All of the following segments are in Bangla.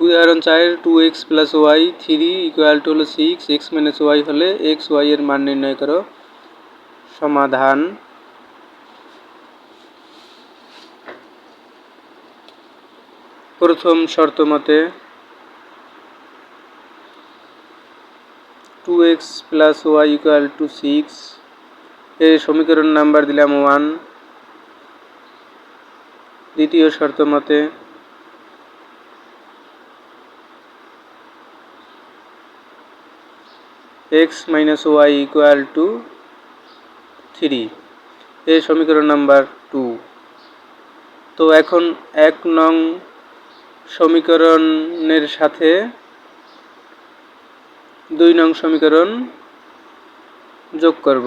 উদাহরণ চার two x plus y three equal to হলো সিক্স এক্স মাইনাস ওয়াই হলে এক্স ওয়াই এর মান নির্ণয় করো। সমাধান। প্রথম শর্ত মতে two x plus y equal to six এর সমীকরণ নাম্বার দিলাম ওয়ান দ্বিতীয় শর্ত মতে x minus y equal to three এর সমীকরণ নাম্বার টু তো এখন এক নং সমীকরণের সাথে দুই নং সমীকরণ যোগ করব।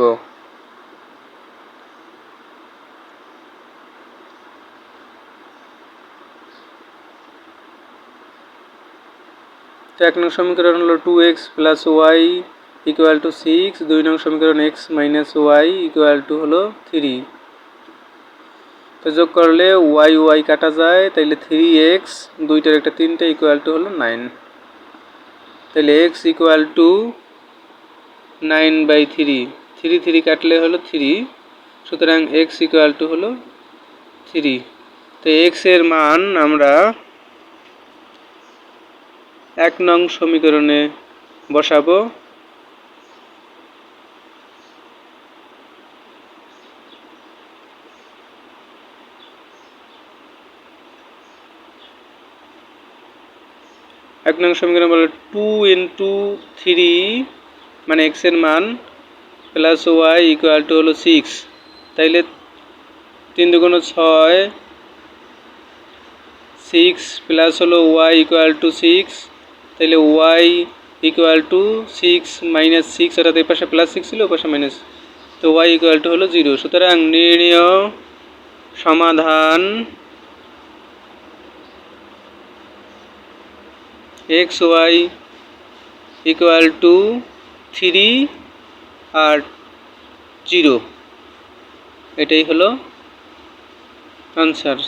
এক নং সমীকরণ হলো two x plus y equal to six দুই নং সমীকরণ x minus y equal to হলো থ্রি তো যোগ করলে ওয়াই ওয়াই কাটা যায়, তাইলে থ্রি এক্স দুইটার একটা তিনটে ইকুয়াল টু হলো নাইন তাহলে x equal to nine by three three three কাটলে হলো থ্রি সুতরাং এক্স ইকুয়াল টু হলো থ্রি তো এক্সের মান আমরা এক নং সমীকরণে বসাবো। এক নং সমীকরণ বলে টু ইন্টু থ্রি মানে এক্সের মান প্লাস ওয়াই ইকুয়াল টু হলো সিক্স তাইলে তিন দুগুণ ছয় সিক্স প্লাস হলো ওয়াই ইকুয়াল টু সিক্স তাহলে y equal to six minus six অর্থাৎ এই পাশে প্লাস সিক্স ছিল, ও পাশে মাইনাস তো ওয়াই ইকুয়াল টু হলো জিরো সুতরাং নির্ণয় সমাধান x y equal to three R zero এটাই হলো আনসার